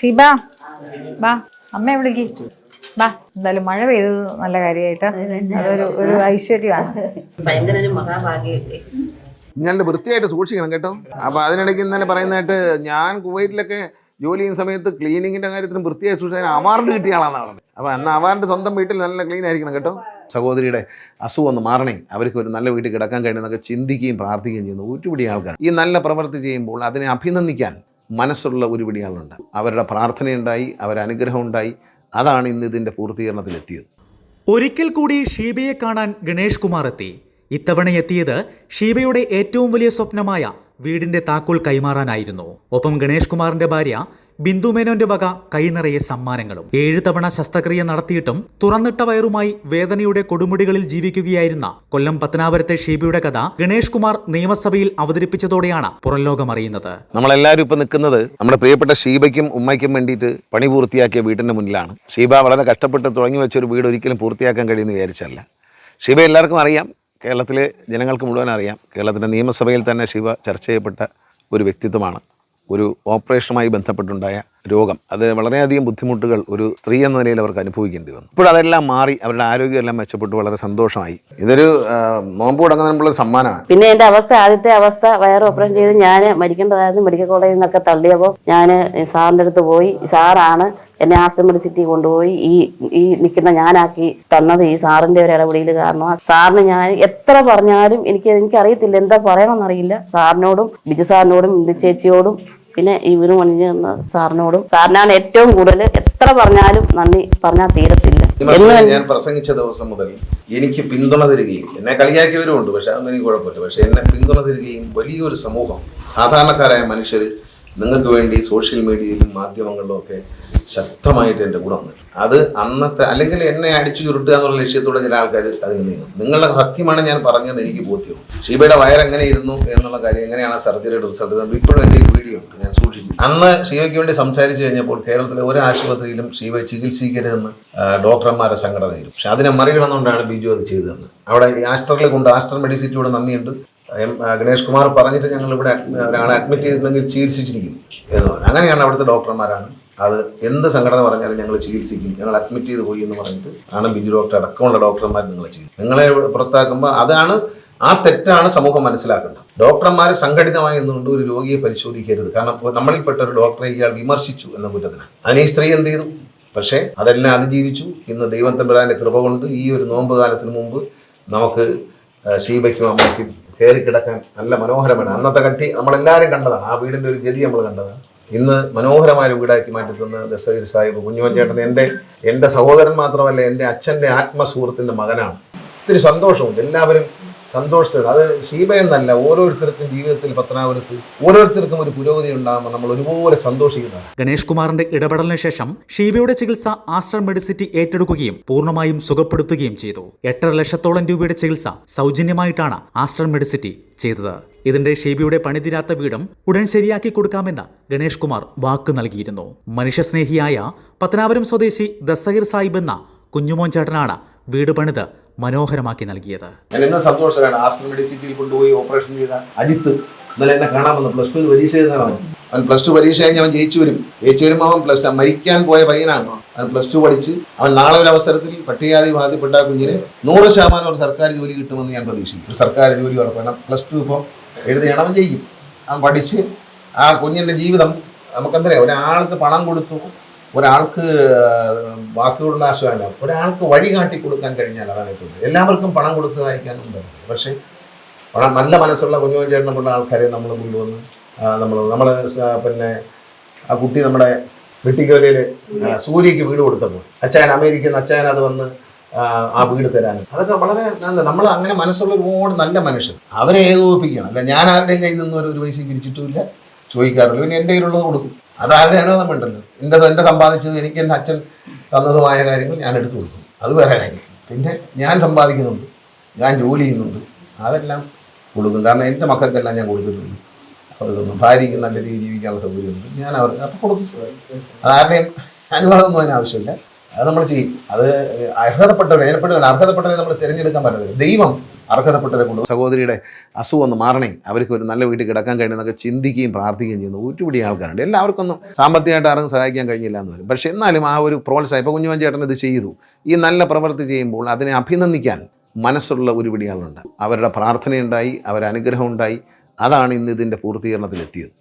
ഷിബ ബാ അമ്മയെ വിളിക്ക് ബാ എന്തായാലും മഴ പെയ്തത് നല്ല കാര്യമായിട്ട് അതൊരു ഒരു ഐശ്വര്യമാണ്. ഭയങ്കര ഒരു മഹാഭാഗ്യല്ലേ? നല്ല വൃത്തിയായിട്ട് സൂക്ഷിക്കണം കേട്ടോ. അപ്പോൾ അതിനിടയ്ക്ക് ഇന്നലെ പറയുന്നതായിട്ട് ഞാൻ കുവൈറ്റിലൊക്കെ ജോലി ചെയ്യുന്ന സമയത്ത് ക്ലീനിങ്ങിന്റെ കാര്യത്തിനും വൃത്തിയായി സൂക്ഷിച്ചാൽ അവാർഡ് കിട്ടിയ ആളാണ് അപ്പൊ അപ്പോൾ അന്ന് അവാർഡ് സ്വന്തം വീട്ടിൽ നല്ല ക്ലീൻ ആയിരിക്കണം കേട്ടോ. സഹോദരിയുടെ അസുഖം ഒന്ന് മാറണേ. അവർക്ക് ഒരു നല്ല വീട്ടിൽ കിടക്കാൻ കഴിയുന്നതൊക്കെ ചിന്തിക്കുകയും പ്രാർത്ഥിക്കുകയും ചെയ്യുന്ന ഒരുപിടി ആൾക്കാർ ഈ നല്ല പ്രവൃത്തി ചെയ്യുമ്പോൾ അതിനെ അഭിനന്ദിക്കാൻ മനസ്സുള്ള ഒരുപിടി ആളുണ്ട് അവരുടെ പ്രാർത്ഥനയുണ്ടായി അനുഗ്രഹം ഉണ്ടായി അതാണ് ഇന്ന് ഇതിന്റെ പൂർത്തീകരണത്തിലെത്തിയത്. ഒരിക്കൽ കൂടി ഷീബയെ കാണാൻ ഗണേഷ് കുമാർ എത്തി. ഇത്തവണ എത്തിയത് ഷീബയുടെ ഏറ്റവും വലിയ സ്വപ്നമായ വീടിന്റെ താക്കോൽ കൈമാറാനായിരുന്നു. ഒപ്പം ഗണേഷ് കുമാറിന്റെ ഭാര്യ ബിന്ദു മേനോന്റെ വക കൈനിറയെ സമ്മാനങ്ങളും. ഏഴ് തവണ ശസ്ത്രക്രിയ നടത്തിയിട്ടും തുറന്നിട്ട വയറുമായി വേദനയുടെ കൊടുമുടികളിൽ ജീവിക്കുകയായിരുന്ന കൊല്ലം പത്തനാപുരത്തെ ഷീബിയുടെ കഥ ഗണേഷ് കുമാർ നിയമസഭയിൽ അവതരിപ്പിച്ചതോടെയാണ് പുറംലോകം അറിയുന്നത് നമ്മളെല്ലാവരും ഇപ്പൊ നിൽക്കുന്നത് നമ്മുടെ പ്രിയപ്പെട്ട ഷീബയ്ക്കും ഉമ്മയ്ക്കും വേണ്ടിയിട്ട് പണി പൂർത്തിയാക്കിയ വീടിന്റെ മുന്നിലാണ്. ഷീബ വളരെ കഷ്ടപ്പെട്ട് തുടങ്ങി വെച്ചൊരു വീട് ഒരിക്കലും പൂർത്തിയാക്കാൻ കഴിയുമെന്ന് വിചാരിച്ചല്ല ഷീബ എല്ലാവർക്കും അറിയാം കേരളത്തിലെ ജനങ്ങൾക്ക് മുഴുവൻ അറിയാം. കേരളത്തിന്റെ നിയമസഭയിൽ തന്നെ ശിവ ചർച്ച ചെയ്യപ്പെട്ട ഒരു വ്യക്തിത്വമാണ്. ഒരു ഓപ്പറേഷനുമായി ബന്ധപ്പെട്ടുണ്ടായ രോഗം. അത് വളരെയധികം ബുദ്ധിമുട്ടുകൾ ഒരു സ്ത്രീ എന്ന നിലയിൽ അവർക്ക് അനുഭവിക്കേണ്ടി വന്നു. ഇപ്പോൾ അതെല്ലാം മാറി അവരുടെ ആരോഗ്യമെല്ലാം മെച്ചപ്പെട്ടു വളരെ സന്തോഷമായി. ഇതൊരു നോമ്പ് തുടങ്ങുന്നതിനുള്ള സമ്മാനമാണ്. പിന്നെ എന്റെ അവസ്ഥ ആദ്യത്തെ അവസ്ഥ വയർ ഓപ്പറേഷൻ ചെയ്ത് ഞാൻ മരിക്കേണ്ടതായിരുന്നു. മെഡിക്കൽ കോളേജിൽ നിന്നൊക്കെ തള്ളിയപ്പോൾ ഞാൻ സാറിന്റെ അടുത്ത് പോയി. സാറാണ് എന്നെ ആസ്റ്റർ സിറ്റി കൊണ്ടുപോയി ഈ ഈ നിൽക്കുന്ന ഞാനാക്കി തന്നത്. ഈ സാറിന്റെ ഒരു ഇടപെടിയിൽ കാരണം. സാറിന് ഞാൻ എത്ര പറഞ്ഞാലും എനിക്ക് എനിക്കറിയത്തില്ല. എന്താ പറയണമെന്നറിയില്ല. സാറിനോടും ബിജു സാറിനോടും ചേച്ചിയോടും പിന്നെ ഇവരും പണിഞ്ഞു തന്ന സാറിനോടും. സാറിനാണ് ഏറ്റവും കൂടുതൽ എത്ര പറഞ്ഞാലും നന്ദി പറഞ്ഞാൽ തീരത്തില്ല. ഞാൻ പ്രസംഗിച്ച ദിവസം മുതൽ എനിക്ക് പിന്തുണ തരികയും എന്നെ കളിയാക്കിയവരും ഉണ്ട് പക്ഷെ അതൊന്നും എനിക്ക് കുഴപ്പമില്ല. പക്ഷെ എന്നെ പിന്തുണ തരികയും വലിയൊരു സമൂഹം സാധാരണക്കാരായ മനുഷ്യർ നിങ്ങൾക്ക് വേണ്ടി സോഷ്യൽ മീഡിയയിലും മാധ്യമങ്ങളിലും ഒക്കെ ശക്തമായിട്ട് എന്റെ കൂടെ വന്നു. അത് അന്നത്തെ അല്ലെങ്കിൽ എന്നെ അടിച്ചു ചുരുട്ടുക എന്നുള്ള ലക്ഷ്യത്തോടെ ചില ആൾക്കാർ അതിന് നീങ്ങും നിങ്ങളുടെ സത്യമാണ് ഞാൻ പറഞ്ഞത് എനിക്ക് ബോധ്യം ഷീബയുടെ വയർ എങ്ങനെ ഇരുന്നു എന്നുള്ള കാര്യം എങ്ങനെയാണ് സർജറിയുടെ റിസൾട്ട് ഇപ്പോഴും എന്റെ വീഡിയോ ഉണ്ട് ഞാൻ സൂക്ഷിച്ചു അന്ന് ഷീവയ്ക്ക് വേണ്ടി സംസാരിച്ചു കഴിഞ്ഞപ്പോൾ കേരളത്തിലെ ഒരു ആശുപത്രിയിലും ഷീവ ചികിത്സിക്കരുതെന്ന് ഡോക്ടർമാരെ സംഘടനയിലും. പക്ഷെ അതിനെ മറികടന്നുകൊണ്ടാണ് ബിജു അത് ചെയ്തതെന്ന്. അവിടെ ആസ്റ്ററിൽ കൊണ്ട് ആസ്റ്റർ മെഡിസിറ്റിയോട് നന്ദിയുണ്ട്. എം ഗണേഷ് കുമാർ പറഞ്ഞിട്ട് ഞങ്ങൾ ഇവിടെ ഒരാളെ അഡ്മിറ്റ് ചെയ്തിട്ടുണ്ടെങ്കിൽ ചികിത്സിച്ചിരിക്കും എന്ന് അങ്ങനെയാണ് അവിടുത്തെ ഡോക്ടർമാരാണ്. അത് എന്ത് സംഘടന പറഞ്ഞാലും ഞങ്ങൾ ചികിത്സിക്കും. ഞങ്ങൾ അഡ്മിറ്റ് ചെയ്ത് പോയി എന്ന് പറഞ്ഞിട്ട് ആണ് ബിജു ഡോക്ടർ അടക്കമുള്ള ഡോക്ടർമാർ നിങ്ങൾ ചെയ്യും നിങ്ങളെ പുറത്താക്കുമ്പോൾ അതാണ് ആ തെറ്റാണ് സമൂഹം മനസ്സിലാക്കേണ്ടത്. ഡോക്ടർമാർ സംഘടിതമായി എന്നുകൊണ്ട് ഒരു രോഗിയെ പരിശോധിക്കരുത്. കാരണം നമ്മളിൽപ്പെട്ട ഒരു ഡോക്ടറെ ഇയാൾ വിമർശിച്ചു എന്ന കുറ്റത്തിന് അതിന് ഈ സ്ത്രീ എന്ത് ചെയ്തു? പക്ഷേ അതെല്ലാം അതിജീവിച്ചു. ഇന്ന് ദൈവം തമ്പുരാന്റെ കൃപ കൊണ്ട് ഈ ഒരു നോമ്പ് കാലത്തിന് മുമ്പ് നമുക്ക് ശീബയ്ക്കും അമ്മയ്ക്കും കയറി കിടക്കാൻ നല്ല മനോഹരമാണ്. അന്നത്തെ കട്ടി നമ്മളെല്ലാവരും കണ്ടതാണ്. ആ വീടിന്റെ ഒരു ഗതി നമ്മൾ കണ്ടതാണ്. ഇന്ന് മനോഹരമായ വീടാക്കി മാറ്റി തന്ന ദസ്തഗിരി സാഹിബ് കുഞ്ഞുമൻ ചേട്ടൻ എന്റെ എന്റെ സഹോദരൻ മാത്രമല്ല എന്റെ അച്ഛന്റെ ആത്മസുഹൃത്തിന്റെ മകനാണ്. ഒത്തിരി സന്തോഷമുണ്ട്. എല്ലാവരും സന്തോഷത്തിൽ അത് ഷീബ എന്നല്ല ഓരോരുത്തർക്കും ജീവിതത്തിൽ പത്തനാപുരത്ത് ഓരോരുത്തർക്കും ഒരു പുരോഗതി ഉണ്ടാകുമ്പോൾ നമ്മൾ ഒരുപോലെ സന്തോഷിക്കുന്നതാണ്. ഗണേഷ് കുമാറിന്റെ ഇടപെടലിന് ശേഷം ഷീബയുടെ ചികിത്സ ആസ്റ്റർ മെഡിസിറ്റി ഏറ്റെടുക്കുകയും പൂർണമായും സുഖപ്പെടുത്തുകയും ചെയ്തു. എട്ടര ലക്ഷത്തോളം രൂപയുടെ ചികിത്സ സൗജന്യമായിട്ടാണ് ആസ്റ്റർ മെഡിസിറ്റി ചെയ്തത്. ഇതിന്റെ ഷീബിയുടെ പണിതിരാത്ത വീടും ഉടൻ ശരിയാക്കി കൊടുക്കാമെന്ന് ഗണേഷ് കുമാർ വാക്ക് നൽകിയിരുന്നു. മനുഷ്യസ്നേഹിയായ പത്തനാപുരം സ്വദേശി ദസ്തഗീർ സാഹിബ് എന്ന കുഞ്ഞുമോൻ ചേട്ടനാണ് വീട് പണിത് മനോഹരമാക്കി നൽകിയത്. സന്തോഷമാണ് ആസ്റ്റർ മെഡിസിറ്റിയിൽ കൊണ്ടുപോയി ഓപ്പറേഷൻ ചെയ്ത അജിത്ത് ഇന്നലെ എന്നെ കാണാൻ പ്ലസ് ടു പരീക്ഷ അവൻ പ്ലസ് ടു പരീക്ഷ കഴിഞ്ഞ് അവൻ ജയിച്ചു വരും. ജയിച്ചു വരുമ്പോൾ അവൻ പ്ലസ് ടു മരിക്കാൻ പോയ പയ്യനാണ്. അവൻ പ്ലസ് ടു പഠിച്ച് അവൻ നാളെ ഒരു അവസരത്തിൽ പട്ടികജാതി ബാധ്യപ്പെട്ട കുഞ്ഞിന് നൂറ് ശതമാനം ഒരു സർക്കാർ ജോലി കിട്ടുമെന്ന് ഞാൻ പ്രതീക്ഷിക്കും ഒരു സർക്കാർ ജോലി ഉറപ്പാണ്. പ്ലസ് ടു ഇപ്പോൾ എഴുതുകയാണ് അവൻ ജയിക്കും. അവൻ പഠിച്ച് ആ കുഞ്ഞിന്റെ ജീവിതം നമുക്കെന്തറിയാം? ഒരാൾക്ക് പണം കൊടുത്തു ഒരാൾക്ക് വാക്കുകളുടെ നാശമല്ല ഒരാൾക്ക് വഴി കാട്ടി കൊടുക്കാൻ കഴിഞ്ഞാൽ അതാണ് ഏറ്റവും. എല്ലാവർക്കും പണം കൊടുത്ത് സഹായിക്കാനുണ്ട് പക്ഷേ പണം നല്ല മനസ്സുള്ള കുഞ്ഞു ചേട്ടനുള്ള ആൾക്കാരെ നമ്മൾ കൊണ്ടുവന്ന് നമ്മൾ നമ്മൾ പിന്നെ ആ കുട്ടി നമ്മുടെ വെട്ടിക്കോലയിൽ സൂര്യക്ക് വീട് കൊടുത്തപ്പോൾ അച്ചായൻ അമേരിക്കൻ അച്ചായൻ അത് വന്ന് ആ, വീട് തരാനും. അതൊക്കെ വളരെ നല്ല നമ്മൾ അങ്ങനെ മനസ്സുള്ള ഒരുപാട് നല്ല മനുഷ്യർ. അവരെ ഏകോപിപ്പിക്കണം. അല്ല ഞാൻ ആരുടെയും കയ്യിൽ നിന്ന് ഒരു പൈസ പിരിച്ചിട്ടുമില്ല. ചോദിക്കാറില്ല. പിന്നെ എന്റെ കയ്യിലുള്ളത് കൊടുക്കും. അത് ആരുടെ അനുവാദം വേണ്ടല്ലോ എന്റെ എന്റെ സമ്പാദിച്ചത് എനിക്ക് എന്റെ അച്ഛൻ തന്നതുമായ കാര്യങ്ങൾ ഞാൻ എടുത്തു കൊടുക്കും. അത് വേറെ കാര്യം. പിന്നെ ഞാൻ സമ്പാദിക്കുന്നുണ്ട്. ഞാൻ ജോലി ചെയ്യുന്നുണ്ട്. അതെല്ലാം കൊടുക്കും. കാരണം എന്റെ മക്കൾക്കെല്ലാം ഞാൻ കൊടുക്കുന്നുണ്ട്. അവർക്കൊന്നും ഭാര്യയ്ക്ക് നല്ല രീതിയിൽ ജീവിക്കാനുള്ള സൗകര്യമുണ്ട്. ഞാൻ അവർക്ക് അപ്പോൾ കൊടുക്കും. അത് ആരുടെയും അനുവാദമൊന്നും അതിന് ആവശ്യമില്ല. അത് നമ്മൾ ചെയ്യും. അത് അർഹതപ്പെട്ടവരെ ഏർപ്പെടുകയാണ് അർഹതപ്പെട്ടവരെ നമ്മൾ തിരഞ്ഞെടുക്കാൻ പറ്റത്തില്ല. ദൈവം അർഹതപ്പെട്ടവരെ കൊണ്ട് സഹോദരിയുടെ അസുഖം ഒന്ന് മാറണേ. അവർക്ക് ഒരു നല്ല വീട്ടിൽ കിടക്കാൻ കഴിയുന്നതൊക്കെ ചിന്തിക്കുകയും പ്രാർത്ഥിക്കുകയും ചെയ്യുന്ന ഒരുപിടി ആൾക്കാരുണ്ട്. എല്ലാവർക്കൊന്നും സാമ്പത്തികമായിട്ട് ആർക്കും സഹായിക്കാൻ കഴിഞ്ഞില്ല എന്ന് വരും. പക്ഷേ എന്നാലും ആ ഒരു പ്രോത്സാഹം ഇപ്പോൾ കുഞ്ഞുമൻ ചേട്ടൻ ഇത് ചെയ്തു. ഈ നല്ല പ്രവൃത്തി ചെയ്യുമ്പോൾ അതിനെ അഭിനന്ദിക്കാൻ മനസ്സുള്ള ഒരുപിടി ആളുണ്ട്. അവരുടെ പ്രാർത്ഥനയുണ്ടായി അവരുടെ അനുഗ്രഹം ഉണ്ടായി. അതാണ് ഇന്ന് ഇതിന്റെ പൂർത്തീകരണത്തിലെത്തിയത്.